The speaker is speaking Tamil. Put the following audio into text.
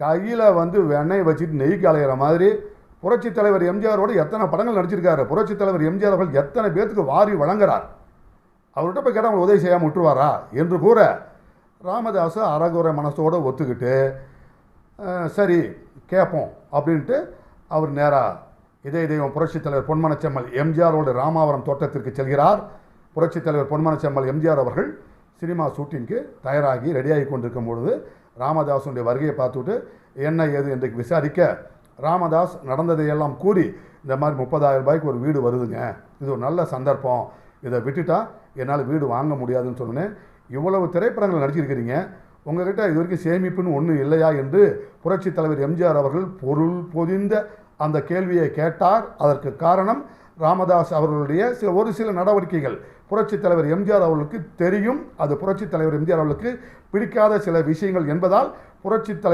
கையில் வந்து வெண்ணெய் வச்சுட்டு நெய் கலையிற மாதிரி புரட்சித் தலைவர் எம்ஜிஆரோடு எத்தனை படங்கள் நடிச்சிருக்காரு. புரட்சி தலைவர் எம்ஜிஆர் அவர்கள் எத்தனை பேர்த்துக்கு வாரி வழங்குறார். அவர்கிட்ட போய் கேட்டால் அவங்க உதவி செய்யாமல் விட்டுருவாரா? என்று கூற ராமதாஸ் அறகுறை மனசோடு ஒத்துக்கிட்டு சரி கேட்போம் அப்படின்ட்டு அவர் நேராக இதய தெய்வம் புரட்சித் தலைவர் பொன்மனச்செம்மல் எம்ஜிஆரோடு ராமாவரம் தோட்டத்திற்கு செல்கிறார். புரட்சித் தலைவர் பொன்மனச்செம்மல் எம்ஜிஆர் அவர்கள் சினிமா ஷூட்டிங்க்கு தயாராகி ரெடியாகி கொண்டிருக்கும் பொழுது ராமதாஸுடைய வருகையை பார்த்துட்டு என்ன ஏது என்று விசாரிக்க ராமதாஸ் நடந்ததையெல்லாம் கூறி இந்த மாதிரி முப்பதாயிரம் ரூபாய்க்கு ஒரு வீடு வருதுங்க. இது ஒரு நல்ல சந்தர்ப்பம். இதை விட்டுட்டா என்னால் வீடு வாங்க முடியாதுன்னு சொன்னேன் இவ்வளவு திரைப்படங்கள் நடிச்சிருக்கிறீங்க. உங்ககிட்ட இது வரைக்கும் சேமிப்புன்னு ஒன்றும் இல்லையா என்று புரட்சித் தலைவர் எம்ஜிஆர் அவர்கள் பொருள் பொதிந்த அந்த கேள்வியை கேட்டார். அதற்கு காரணம் ராமதாஸ் அவர்களுடைய சில ஒரு சில நடவடிக்கைகள். புரட்சித் தலைவர் எம்ஜிஆர் அவர்களுக்கு தெரியும். அது புரட்சித் தலைவர் எம்ஜிஆர் அவர்களுக்கு பிடிக்காத சில விஷயங்கள் என்பதால் புரட்சித் தலைவர்